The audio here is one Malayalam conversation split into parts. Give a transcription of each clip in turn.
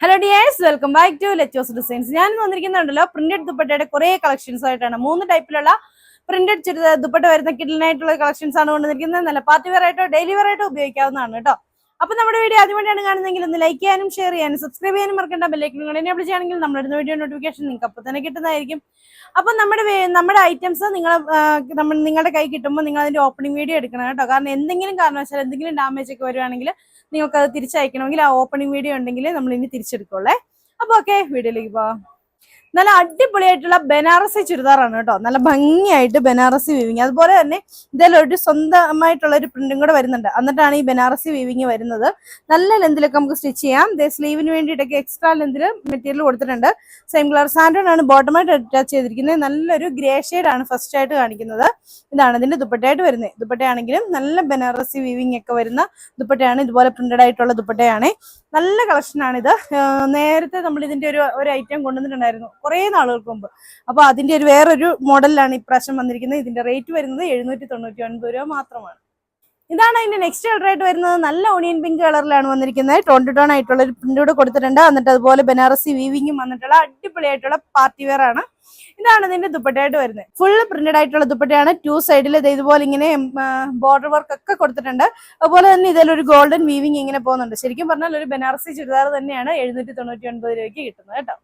Hello dears welcome back to Letos designs ഞാൻ വന്നിരിക്കുന്നുണ്ടല്ലോ പ്രിന്റഡ് ദുപ്പട്ടയുടെ കുറേ കളക്ഷൻസ് ആയിട്ടാണ്. മൂന്ന് ടൈപ്പിലുള്ള പ്രിന്റഡ് ചുരിദാർ ദുപ്പട്ട വരുന്ന കിഡിലിനായിട്ടുള്ള കളക്ഷൻസ് ആണ് കൊണ്ടുവന്നിരിക്കുന്നത് നല്ല പാർട്ടി വെയർ ആയിട്ടോ ഡെയിലി വെയർ ആയിട്ടോ ഉപയോഗിക്കാവുന്നതാണ് കേട്ടോ. അപ്പൊ നമ്മുടെ വീഡിയോ ആദ്യമായിട്ടാണ് കാണുന്നതെങ്കിൽ ഒന്ന് ലൈക്ക് ചെയ്യാനും ഷെയർ ചെയ്യാനും സബ്സ്ക്രൈബ് ചെയ്യാനും മറക്കേണ്ട. മറക്കണ്ട ബെല്ലൈക്കനുകൾ എന്നെ വിളിച്ചാണെങ്കിൽ നമ്മളിടുന്ന വീഡിയോ നോട്ടിഫിക്കേഷൻ നിങ്ങൾക്ക് അപ്പോൾ തന്നെ കിട്ടുന്നതായിരിക്കും. അപ്പൊ നമ്മുടെ നമ്മുടെ ഐറ്റംസ് നിങ്ങൾ നിങ്ങളുടെ കൈ കിട്ടുമ്പോൾ നിങ്ങൾ അതിന്റെ ഓപ്പണിംഗ് വീഡിയോ എടുക്കണം കേട്ടോ. കാരണം എന്തെങ്കിലും കാരണവശാൽ എന്തെങ്കിലും ഡാമേജ് ഒക്കെ വരുവാണെങ്കിൽ നിങ്ങൾക്ക് അത് തിരിച്ചയക്കണമെങ്കിൽ ആ ഓപ്പണിംഗ് വീഡിയോ ഉണ്ടെങ്കിൽ നമ്മൾ ഇനി തിരിച്ചെടുക്കുള്ളേ അപ്പൊ ഓക്കെ വീഡിയോയിലേക്ക് പോവാം. നല്ല അടിപൊളിയായിട്ടുള്ള ബനാറസി ചുരിദാറാണ് കേട്ടോ. നല്ല ഭംഗിയായിട്ട് ബനാറസി വീവിങ് അതുപോലെ തന്നെ ഇതിലൊരു സ്വന്തമായിട്ടുള്ള ഒരു പ്രിന്റും കൂടെ വരുന്നുണ്ട്. എന്നിട്ടാണ് ഈ ബനാറസി വീവിങ് വരുന്നത്. നല്ല ലെന്തിലൊക്കെ നമുക്ക് സ്റ്റിച്ച് ചെയ്യാം. സ്ലീവിന് വേണ്ടിയിട്ടൊക്കെ എക്സ്ട്രാ ലെന്തിൽ മെറ്റീരിയൽ കൊടുത്തിട്ടുണ്ട്. സെയിം കളർ സാൻഡോൺ ആണ് ബോട്ടമായിട്ട് അറ്റാച്ച് ചെയ്തിരിക്കുന്നത്. നല്ലൊരു ഗ്രേ ആണ് ഫസ്റ്റ് ആയിട്ട് കാണിക്കുന്നത്. ഇതാണ് ഇതിന്റെ ദുപ്പട്ടയായിട്ട് വരുന്നത്. ദുപ്പട്ടയാണെങ്കിലും നല്ല ബനാറസി വീവിങ് ഒക്കെ വരുന്ന ദുപ്പട്ടയാണ്. ഇതുപോലെ പ്രിന്റഡ് ആയിട്ടുള്ള ദുപ്പട്ടയാണ്. നല്ല കളക്ഷനാണ് ഇത് നേരത്തെ നമ്മൾ ഇതിന്റെ ഒരു ഒരു ഐറ്റം കൊണ്ടുവന്നിട്ടുണ്ടായിരുന്നു. കുറേ നാളുകൾക്ക് മുമ്പ്. അപ്പൊ അതിന്റെ ഒരു വേറൊരു മോഡലിലാണ് ഇപ്രാവശ്യം വന്നിരിക്കുന്നത്. ഇതിന്റെ റേറ്റ് വരുന്നത് എഴുന്നൂറ്റി തൊണ്ണൂറ്റി ഒൻപത് രൂപ മാത്രമാണ്. ഇതാണ് അതിന്റെ നെക്സ്റ്റ് കളർ ആയിട്ട് വരുന്നത്. നല്ല ഓണിയൻ പിങ്ക് കളറിലാണ് വന്നിരിക്കുന്നത്. ടോൺ ടു ടോൺ ആയിട്ടുള്ള ഒരു പ്രിന്റ് കൂടെ കൊടുത്തിട്ടുണ്ട്. എന്നിട്ട് അതുപോലെ ബനാറസി വീവിങ്ങും വന്നിട്ടുള്ള അടിപൊളിയായിട്ടുള്ള പാർട്ടി വെയർ ആണ്. ഇതാണ് ഇതിന്റെ ദുപ്പട്ടയായിട്ട് വരുന്നത്. ഫുൾ പ്രിന്റഡ് ആയിട്ടുള്ള ദുപ്പട്ടയാണ്. ടു സൈഡിൽ ഇതുപോലെ ഇങ്ങനെ ബോർഡർ വർക്ക് ഒക്കെ കൊടുത്തിട്ടുണ്ട്. അതുപോലെ തന്നെ ഇതിലൊരു ഗോൾഡൻ വീവിങ് ഇങ്ങനെ പോകുന്നുണ്ട്. ശരിക്കും പറഞ്ഞാൽ ഒരു ബനാറസി ചുരിദാർ തന്നെയാണ് എഴുന്നൂറ്റി തൊണ്ണൂറ്റി ഒൻപത് രൂപയ്ക്ക് കിട്ടുന്നത് കേട്ടോ.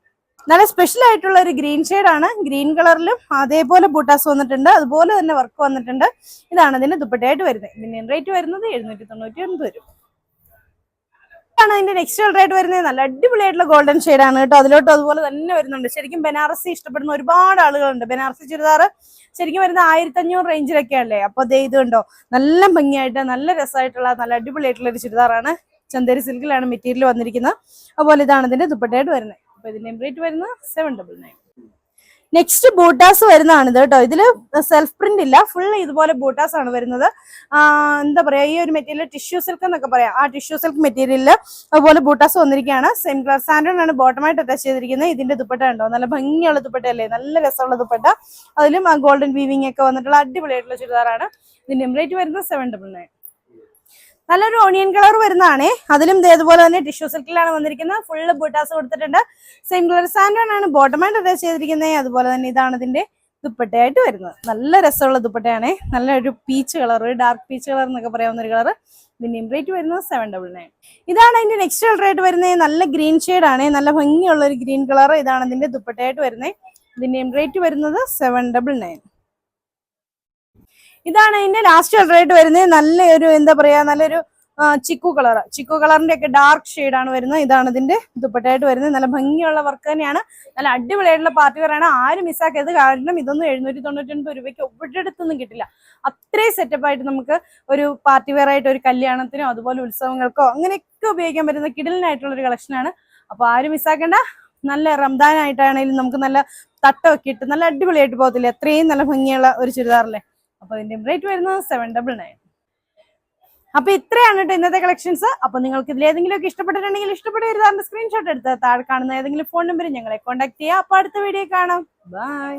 നല്ല സ്പെഷ്യൽ ആയിട്ടുള്ള ഒരു ഗ്രീൻ ആണ്. ഗ്രീൻ കളറിലും അതേപോലെ ബൂട്ടാസ് വന്നിട്ടുണ്ട്. അതുപോലെ തന്നെ വർക്ക് വന്നിട്ടുണ്ട്. ഇതാണ് ഇതിന്റെ ദുപ്പട്ടയായിട്ട് വരുന്നത്. ഇതിന്റെ റേറ്റ് വരുന്നത് എഴുന്നൂറ്റി തൊണ്ണൂറ്റി ഒൻപത് രൂപ. ആണ് അതിന്റെ നെക്സ്റ്റ് കളർ ആയിട്ട് വരുന്നത്. നല്ല അടിപൊളിയായിട്ടുള്ള ഗോൾഡൻ ആണ് കേട്ടോ. അതിലോട്ട് അതുപോലെ തന്നെ വരുന്നുണ്ട്. ശരിക്കും ബനാറസി ഇഷ്ടപ്പെടുന്ന ഒരുപാട് ആളുകളുണ്ട്. ബനാറസി ചുരിദാർ ശരിക്കും വരുന്ന ആയിരത്തി അഞ്ഞൂറ് റേഞ്ചിലൊക്കെ അല്ലേ? അപ്പൊ ദേ ഇത് കണ്ടോ? നല്ല ഭംഗിയായിട്ട് നല്ല രസമായിട്ടുള്ള നല്ല അടിപൊളിയായിട്ടുള്ള ഒരു ചുരിദാറാണ്. ചന്തേരി സിൽക്കിലാണ് മെറ്റീരിയൽ വന്നിരിക്കുന്നത്. അതുപോലെ ഇതാണ് ഇതിന്റെ ദുപ്പട്ടയായിട്ട് വരുന്നത്. അപ്പൊ ഇതിന്റെ റേറ്റ് വരുന്നത് സെവൻ ഡബിൾ നയൻ നെക്സ്റ്റ് ബൂട്ടാസ് വരുന്നതാണ് ഇത് കേട്ടോ. ഇതിൽ സെൽഫ് പ്രിന്റ് ഇല്ല. ഫുൾ ഇതുപോലെ ബൂട്ടാസ് ആണ് വരുന്നത്. എന്താ പറയാ ഈ ഒരു മെറ്റീരിയൽ ടിഷ്യൂ സിൽക്ക് എന്നൊക്കെ പറയാം. ആ ടിഷ്യൂ സിൽക്ക് മെറ്റീരിയലിൽ അതുപോലെ ബൂട്ടാസ് വന്നിരിക്കുകയാണ്. സെയിം കളർ സാൻഡൺ ആണ് ബോട്ടമായിട്ട് അറ്റാച്ച് ചെയ്തിരിക്കുന്നത്. ഇതിന്റെ ദുപ്പട്ട ഉണ്ടോ നല്ല ഭംഗിയുള്ള ദുപ്പട്ടയല്ലേ? നല്ല രസമുള്ള ദുപ്പട്ട. അതിലും ആ ഗോൾഡൻ വീവിംഗ് ഒക്കെ വന്നിട്ടുള്ള അടിപൊളിയായിട്ടുള്ള ചുരിദാറാണ്. ഇതിന്റെ എംബ്രേറ്റ് വരുന്നത് സെവൻ ഡബിൾ നയൻ നല്ലൊരു ഓണിയൻ കളർ വരുന്നതാണേ. അതിലും ഇതേപോലെ തന്നെ ടിഷ്യൂ സിൽക്കിലാണ് വന്നിരിക്കുന്നത്. ഫുള്ള് ബൂട്ടാസ് കൊടുത്തിട്ടുണ്ട്. സെയിം കളർ സാൻഡോൺ ആണ്. ബോട്ടമായിട്ട് അറ്റാച്ച് ചെയ്തിരിക്കുന്നത് അതുപോലെ തന്നെ ഇതാണ് ഇതിന്റെ ദുപ്പട്ടയായിട്ട് വരുന്നത്. നല്ല രസമുള്ള ദുപ്പട്ടയാണ്. നല്ലൊരു peach colour dark peach colour എന്നൊക്കെ പറയാവുന്ന ഒരു കളർ ഇതിന്റെയും റേറ്റ് വരുന്നത് സെവൻ ഡബിൾ നയൻ ഇതാണ് അതിന്റെ നെക്സ്റ്റ് കളർ ആയിട്ട് വരുന്നത്. നല്ല ഗ്രീൻ ആണ്. നല്ല ഭംഗിയുള്ള ഒരു ഗ്രീൻ കളർ ഇതാണ് ഇതിന്റെ ദുപ്പട്ടയായിട്ട് വരുന്നത്. ഇതിന്റെയും റേറ്റ് വരുന്നത് സെവൻ ഡബിൾ നയൻ ഇതാണ് അതിന്റെ ലാസ്റ്റ് കളർ ആയിട്ട് വരുന്നത്. നല്ലൊരു എന്താ പറയാ നല്ലൊരു ചിക്കു കളർ ചിക്കു കളറിന്റെ ഒക്കെ ഡാർക്ക് ആണ് വരുന്നത്. ഇതാണ് ഇതിന്റെ ദുപ്പട്ടയായിട്ട് വരുന്നത്. നല്ല ഭംഗിയുള്ള വർക്ക് തന്നെയാണ്. നല്ല അടിപൊളിയായിട്ടുള്ള പാർട്ടി വെയറാണ് ആരും മിസ്സാക്കിയത് കാരണം ഇതൊന്നും എഴുന്നൂറ്റി തൊണ്ണൂറ്റി ഒൻപത് രൂപയ്ക്ക് ഒരിടത്തൊന്നും കിട്ടില്ല. അത്രയും സെറ്റപ്പ് ആയിട്ട് നമുക്ക് ഒരു പാർട്ടി വെയർ ആയിട്ട് ഒരു കല്യാണത്തിനോ അതുപോലെ ഉത്സവങ്ങൾക്കോ അങ്ങനെയൊക്കെ ഉപയോഗിക്കാൻ പറ്റുന്ന കിടലിനായിട്ടുള്ള ഒരു കളക്ഷനാണ് അപ്പൊ ആരും മിസ്സാക്കേണ്ട. നല്ല റംദാനായിട്ടാണെങ്കിലും നമുക്ക് നല്ല തട്ടമൊക്കെ ഇട്ട് നല്ല അടിപൊളിയായിട്ട് പോകത്തില്ലേ? അത്രയും നല്ല ഭംഗിയുള്ള ഒരു ചുരിദാറല്ലേ? അപ്പൊ ഇതിന്റെ റേറ്റ് വരുന്നത് സെവൻ ഡബിൾ നയൻ അപ്പൊ ഇത്രയാണ് കേട്ടോ ഇന്നത്തെ കളക്ഷൻസ് അപ്പൊ നിങ്ങൾക്ക് ഇതിൽ ഏതെങ്കിലും ഒക്കെ ഇഷ്ടപ്പെട്ടിട്ടുണ്ടെങ്കിൽ ഇഷ്ടപ്പെട്ട ഒരു സ്ക്രീൻഷോട്ട് എടുത്ത് താഴെ കാണുന്ന ഏതെങ്കിലും ഫോൺ നമ്പറിൽ ഞങ്ങളെ കോൺടാക്ട് ചെയ്യാം. അപ്പൊ അടുത്ത വീഡിയോ കാണാം. ബൈ